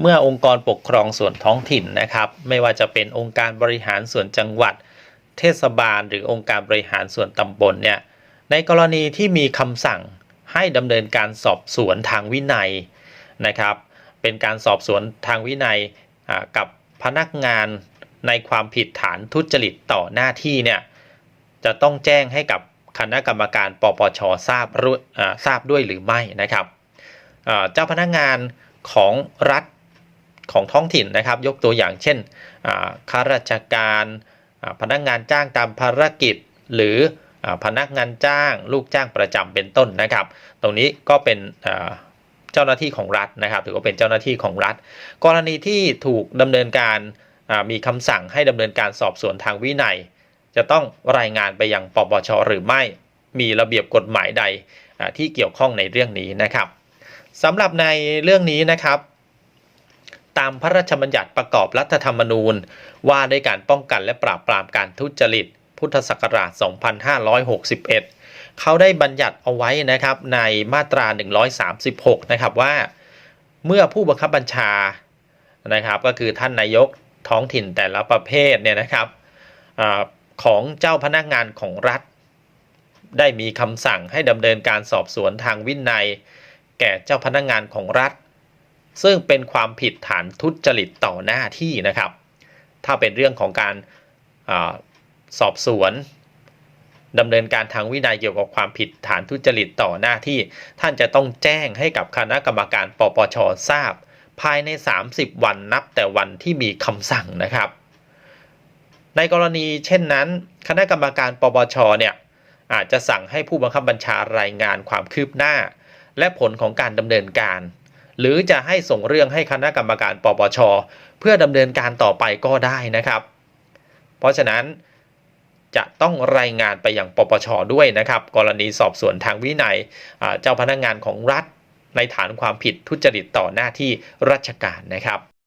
เมื่อองค์กรปกครองส่วนท้องถิ่นนะครับ ไม่ว่าจะเป็นองค์การบริหารส่วนจังหวัด เทศบาล หรือองค์การบริหารส่วนตำบลเนี่ยในกรณีที่มีคำสั่งให้ดำเนินการสอบสวนทางวินัยนะครับ เป็นการสอบสวนทางวินัยกับพนักงานในความผิดฐานทุจริตต่อหน้าที่เนี่ยจะต้องแจ้งให้กับคณะกรรมการปปชทราบทราบด้วยหรือไม่นะครับเจ้าพนักงานของรัฐ ของท้องถิ่นนะครับ ยกตัวอย่างเช่นข้าราชการพนักงานจ้างตามภารกิจ หรืออพนักงานจ้าง ลูกจ้างประจำเป็นต้นนะครับ ตรงนี้ก็เป็นเจ้าหน้าที่ของรัฐนะครับถือว่าเป็นเจ้าหน้าที่ของรัฐ กรณีที่ถูกดำเนินการมีคำสั่งให้ดำเนินการสอบสวนทางวินัย จะต้องรายงานไปยังปปชหรือไม่มีระเบียบกฎหมายใดที่เกี่ยวข้องในเรื่องนี้นะครับสำหรับในเรื่องนี้นะครับ ตามพระราชบัญญัติประกอบรัฐธรรมนูญ ว่าด้วยการป้องกันและปราบปรามการทุจริต พุทธศักราช 2561 เขาได้บัญญัติเอาไว้นะครับในมาตรา 136 นะครับว่า เมื่อผู้บังคับบัญชานะครับ ก็คือท่านนายกท้องถิ่นแต่ละประเภทเนี่ยนะครับอของเจ้าพนักงานของรัฐ ได้มีคำสั่งให้ดำเนินการสอบสวนทางวินัย แก่เจ้าพนักงานของรัฐ ซึ่งเป็นความผิดฐานทุจริตต่อหน้าที่นะครับ ถ้าเป็นเรื่องของการอาสอบสวนดำเนินการทางวินัยเกี่ยวกับความผิดฐานทุจริตต่อหน้าที่ ท่านจะต้องแจ้งให้กับคณะกรรมการปปชทราบ ภายใน 30 วันนับแต่วันที่มีคำสั่งนะครับ ในกรณีเช่นนั้น คณะกรรมการปปชเนี่ยอาจจะสั่งให้ผู้บังคับบัญชารายงานความคืบหน้า และผลของการดำเนินการ หรือจะให้ส่งเรื่องให้คณะกรรมการปปช เพื่อดำเนินการต่อไปก็ได้นะครับ เพราะฉะนั้นจะต้องรายงานไปยังปปชด้วยนะครับ กรณีสอบสวนทางวินัยเจ้าพนักงานของรัฐในฐานความผิดทุจริตต่อหน้าที่ราชการนะครับ